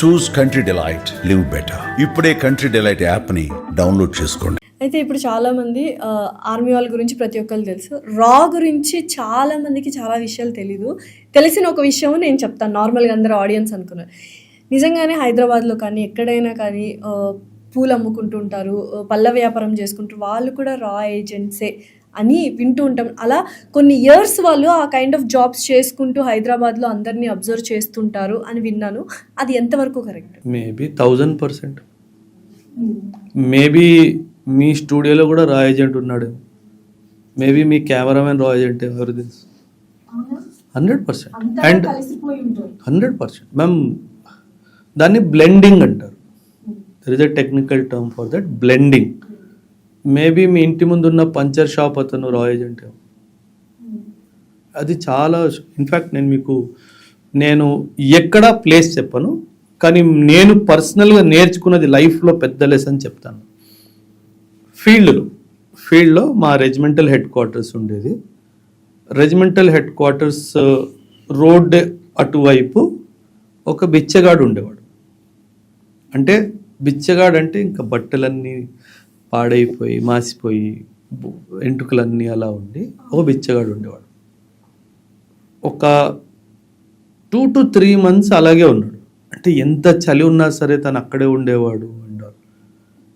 Choose Country Delight live better ఇప్పుడే country delight యాప్ని download చేసుకోండి. అయితే ఇప్పుడు చాలామంది ఆర్మీ వాళ్ళ గురించి ప్రతి ఒక్కరు తెలుసు. రా గురించి చాలామందికి చాలా విషయాలు తెలీదు. తెలిసిన ఒక విషయం నేను చెప్తాను. నార్మల్గా అందరూ ఆడియన్స్ అనుకున్నారు. నిజంగానే హైదరాబాద్లో కానీ ఎక్కడైనా కానీ పూలు అమ్ముకుంటుంటారు పళ్ళ వ్యాపారం చేసుకుంటారు వాళ్ళు కూడా రా ఏజెంట్సే అని వింటూ ఉంటాం. అలా కొన్ని ఇయర్స్ వాళ్ళు ఆ కైండ్ ఆఫ్ జాబ్స్ చేసుకుంటూ హైదరాబాద్లో అందరినీ అబ్జర్వ్ చేస్తుంటారు అని విన్నాను. అది ఎంతవరకు correct maybe thousand percent maybe మీ స్టూడియోలో కూడా రా ఏజెంట్ ఉన్నాడు. మేబీ మీ కెమెరామెన్ రా ఏజెంట్ ఎవరు తెలుసు? Hundred percent and hundred percent ma'am దాన్ని బ్లెండింగ్ అంటారు. There is a technical term for that blending maybe మీ ఇంటి ముందు ఉన్న పంచర్ షాప్ అతను రా ఏజెంట్. అది చాలా ఇన్ఫ్యాక్ట్ నేను మీకు నేను ఎక్కడ ప్లేస్ చెప్పను కానీ నేను పర్సనల్గా నేర్చుకున్నది లైఫ్లో పెద్ద లెసన్ చెప్తాను. ఫీల్డ్లో ఫీల్డ్లో మా రెజిమెంటల్ హెడ్ క్వార్టర్స్ ఉండేది. రెజిమెంటల్ హెడ్ క్వార్టర్స్ రోడ్ అటువైపు ఒక బిచ్చగాడు ఉండేవాడు. అంటే బిచ్చగాడు అంటే ఇంకా బట్టలన్నీ పాడైపోయి మాసిపోయి బు- వెంట్రుకలన్నీ అలా ఉండి ఒక బిచ్చగాడు ఉండేవాడు. ఒక టూ టు త్రీ మంత్స్ అలాగే ఉన్నాడు. అంటే ఎంత చలి ఉన్నా సరే తను అక్కడే ఉండేవాడు అంటారు.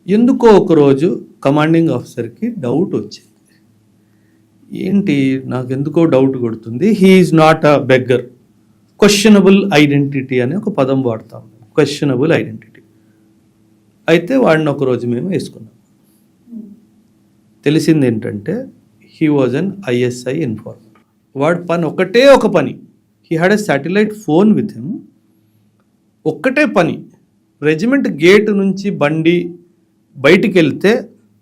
ఎందుకో ఒకరోజు కమాండింగ్ ఆఫీసర్కి డౌట్ వచ్చింది. ఏంటి? నాకు ఎందుకో డౌట్ కొడుతుంది he's not a beggar questionable identity అనే ఒక పదం వాడతాం. క్వశ్చనబుల్ ఐడెంటిటీ అయితే వాడిని ఒకరోజు మేము వేసుకున్నాం. తెలిసింది ఏంటంటే he was an ISI inform వాడు పని ఒకటే ఒక పని. He had a satellite phone with him ఒక్కటే పని. రెజిమెంట్ గేట్ నుంచి బండి బయటికి వెళ్తే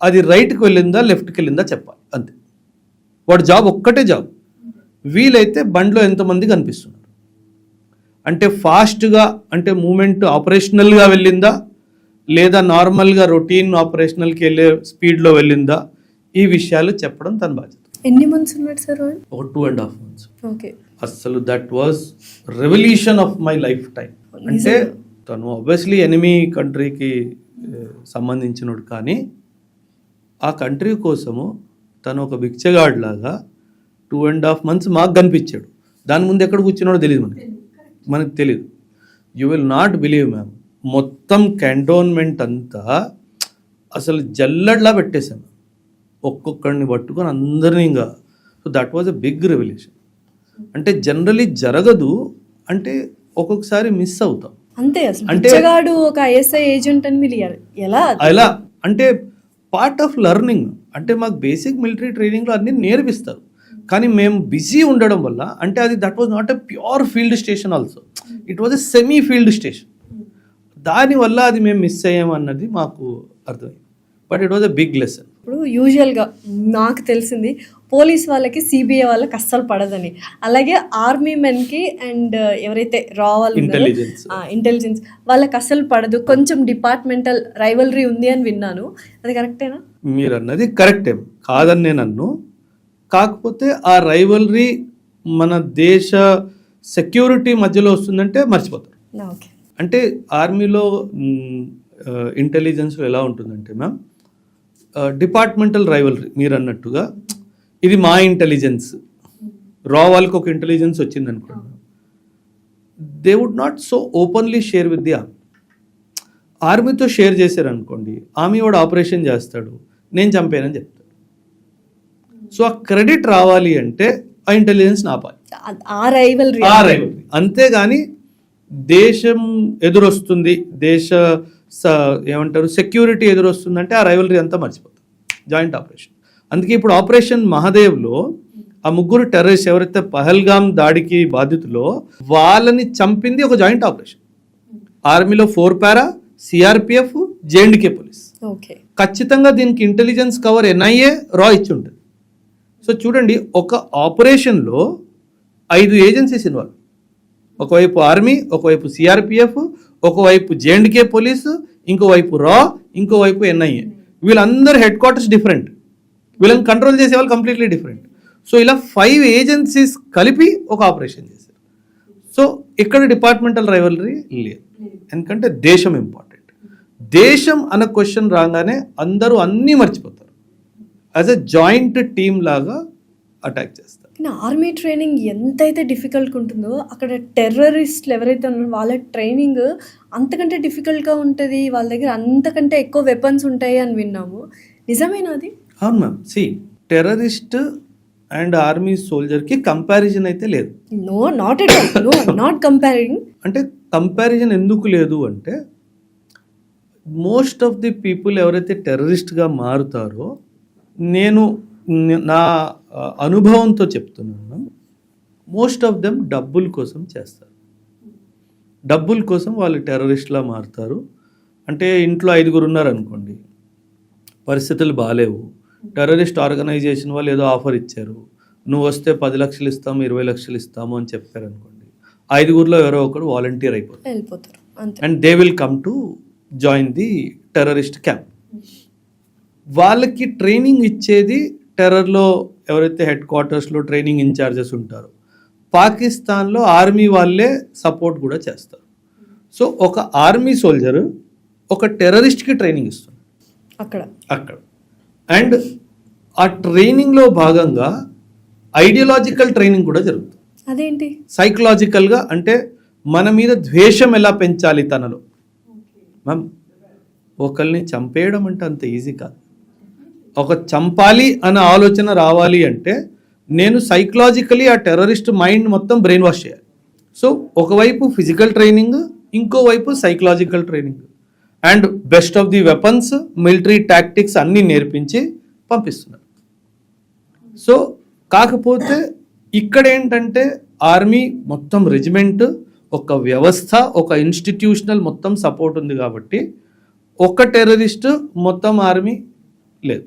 అది రైట్కి వెళ్ళిందా లెఫ్ట్కి వెళ్ళిందా చెప్పాలి. అంతే. వాడు జాబ్ ఒక్కటే జాబ్ వీలైతే బండిలో ఎంతమంది కనిపిస్తున్నారు? అంటే ఫాస్ట్గా అంటే మూమెంట్ ఆపరేషనల్గా వెళ్ళిందా? లేదా నార్మల్గా రొటీన్ ఆపరేషనల్కి వెళ్ళే స్పీడ్లో వెళ్ళిందా? ఈ విషయాలు చెప్పడం తన బాధ్యత. ఎన్ని మంత్స్ ఉన్నాడు సార్ ఒక two and half months okay అసలు that was revolution of my lifetime అంటే తను ఆబ్వియస్లీ ఎనిమీ కంట్రీకి సంబంధించినోడు కానీ ఆ కంట్రీ కోసము తను ఒక బిచ్చగాడ్ లాగా టూ అండ్ హాఫ్ మంత్స్ మాకు కనిపించాడు. దాని ముందు ఎక్కడ కూర్చున్నాడో తెలియదు మనకి. మనకు తెలియదు you will not believe ma'am మొత్తం కంటోన్మెంట్ అంతా అసలు జల్లడ్లా పెట్టేశాను ఒక్కొక్కడిని పట్టుకొని అందరినీ ఇంకా. So that was a big revolution అంటే జనరలీ జరగదు అంటే ఒక్కొక్కసారి మిస్ అవుతాం. అంతే అంటే- ఒక ఐఎస్ఐ ఏజెంట్ అని మీరు ఎలా? అలా అంటే పార్ట్ ఆఫ్ లెర్నింగ్ అంటే మాకు బేసిక్ మిలిటరీ ట్రైనింగ్లో అన్నీ నేర్పిస్తారు. కానీ మేము బిజీ ఉండడం వల్ల అంటే అది that was not a pure field station also it was a semi field station దానివల్ల అది మేము మిస్ అయ్యామన్నది మాకు అర్థమైంది. But it was a big lesson. ఇప్పుడు యూజువల్గా నాకు తెలిసింది పోలీస్ వాళ్ళకి సిబిఐ వాళ్ళకి అస్సలు పడదని. అలాగే ఆర్మీ మెన్కి అండ్ ఎవరైతే రా వాళ్ళు. ఇంటెలిజెన్స్ వాళ్ళకి అస్సలు పడదు. కొంచెం డిపార్ట్మెంటల్ రైవలరీ ఉంది అని విన్నాను. అది కరెక్టేనా? మీరు అన్నది కరెక్టే. కాదని నేను అన్ను కాకపోతే ఆ రైవలరీ మన దేశ సెక్యూరిటీ మధ్యలో వస్తుందంటే మర్చిపోతారు ఓకే. అంటే ఆర్మీలో ఇంటెలిజెన్స్ ఎలా ఉంటుందంటే మ్యామ్ డిపార్ట్మెంటల్ రైవలరీ మీరు అన్నట్టుగా ఇది మా ఇంటెలిజెన్స్. రా వాళ్ళకి ఒక ఇంటెలిజెన్స్ వచ్చింది అనుకోండి. They would not so openly share with the army ఆర్మీతో share చేశారు అనుకోండి ఆర్మీ వాడు ఆపరేషన్ చేస్తాడు నేను చంపానని చెప్తాడు. సో ఆ క్రెడిట్ రావాలి అంటే ఆ ఇంటెలిజెన్స్ ఆపాలి ఆ రైవలరీ ఆ rivalry. అంతేగాని దేశం ఎదురొస్తుంది దేశ ఏమంటారు సెక్యూరిటీ ఎదురొస్తుందంటే ఆ రైవలరీ అంతా మర్చిపోతాం. Joint operation. అందుకే ఇప్పుడు ఆపరేషన్ మహాదేవ్లో ఆ ముగ్గురు టెర్రరిస్ట్ ఎవరైతే పహల్గామ్ దాడికి బాధితులో వాళ్ళని చంపింది ఒక జాయింట్ ఆపరేషన్. ఆర్మీలో four para CRPF J and K police. Okay. ఖచ్చితంగా దీనికి ఇంటెలిజెన్స్ కవర్ ఎన్ఐఏ రా ఇచ్చి ఉంటుంది. సో చూడండి ఒక ఆపరేషన్లో ఐదు ఏజెన్సీస్ ఇన్వాల్వ్. ఒకవైపు ఆర్మీ ఒకవైపు సిఆర్పిఎఫ్ ఒకవైపు జేఎండ్కే పోలీసు ఇంకోవైపు రా ఇంకోవైపు ఎన్ఐఏ. వీళ్ళందరూ హెడ్ క్వార్టర్స్ డిఫరెంట్ వీళ్ళని కంట్రోల్ చేసే వాళ్ళు కంప్లీట్లీ డిఫరెంట్ సో ఇలా ఫైవ్ ఏజెన్సీస్ కలిపి ఒక ఆపరేషన్ చేశారు. సో ఇక్కడ డిపార్ట్మెంటల్ రైవలరీ లేదు. ఎందుకంటే దేశం ఇంపార్టెంట్ దేశం అన్న క్వశ్చన్ రాగానే అందరూ అన్నీ మర్చిపోతారు. యాజ్ ఎ జాయింట్ టీమ్ లాగా అటాక్ చేస్తారు. కానీ ఆర్మీ ట్రైనింగ్ ఎంతైతే డిఫికల్ట్గా ఉంటుందో అక్కడ టెర్రరిస్టులు ఎవరైతే ఉన్నారో వాళ్ళ ట్రైనింగ్ అంతకంటే డిఫికల్ట్గా ఉంటుంది. వాళ్ళ దగ్గర అంతకంటే ఎక్కువ వెపన్స్ ఉంటాయి అని విన్నాము. నిజమేనా అది? అవును ma'am see terrorist and army సోల్జర్కి comparison అయితే లేదు. No not at no not comparing అంటే కంపారిజన్ ఎందుకు లేదు అంటే మోస్ట్ ఆఫ్ ది పీపుల్ ఎవరైతే టెర్రరిస్ట్గా మారుతారో నేను న- అనుభవంతో చెప్తున్నాను. మోస్ట్ ఆఫ్ దెమ్ డబ్బుల కోసం చేస్తారు. డబ్బుల కోసం వాళ్ళు టెర్రరిస్ట్లా మారుతారు. అంటే ఇంట్లో ఐదుగురు ఉన్నారనుకోండి పరిస్థితులు బాగాలేవు టెర్రరిస్ట్ ఆర్గనైజేషన్ వాళ్ళు ఏదో ఆఫర్ ఇచ్చారు. నువ్వు వస్తే పది లక్షలు ఇస్తాము ఇరవై లక్షలు ఇస్తాము అని చెప్పారు అనుకోండి ఐదుగురిలో ఎవరో ఒకడు వాలంటీర్ అయిపోతారు. And they will come to join the terrorist camp వాళ్ళకి ట్రైనింగ్ ఇచ్చేది టెర్రర్లో ఎవరైతే హెడ్ క్వార్టర్స్లో ట్రైనింగ్ ఇన్ఛార్జెస్ ఉంటారో పాకిస్తాన్లో ఆర్మీ వాళ్ళే సపోర్ట్ కూడా చేస్తారు. సో ఒక ఆర్మీ సోల్జర్ ఒక టెర్రరిస్ట్కి ట్రైనింగ్ ఇస్తుంది అక్కడ. అక్కడ. అండ్ ఆ ట్రైనింగ్లో భాగంగా ఐడియాలజికల్ ట్రైనింగ్ కూడా జరుగుతుంది. అదేంటి? సైకలాజికల్గా అంటే మన మీద ద్వేషం ఎలా పెంచాలి తనలో. మ్యామ్ ఒకరిని చంపేయడం అంటే అంత ఈజీ కాదు. ఒక చంపాలి అనే ఆలోచన రావాలి అంటే నేను సైకలాజికలీ ఆ టెర్రరిస్ట్ మైండ్ మొత్తం బ్రెయిన్ వాష్ చేయాలి. సో ఒకవైపు ఫిజికల్ ట్రైనింగ్ ఇంకోవైపు psychological training and best of the weapons military tactics అన్నీ నేర్పించి పంపిస్తున్నారు. సో కాకపోతే ఇక్కడ ఏంటంటే ఆర్మీ మొత్తం రెజిమెంట్ ఒక వ్యవస్థ ఒక ఇన్స్టిట్యూషనల్ మొత్తం సపోర్ట్ ఉంది కాబట్టి ఒక టెర్రరిస్ట్ మొత్తం ఆర్మీ లేదు.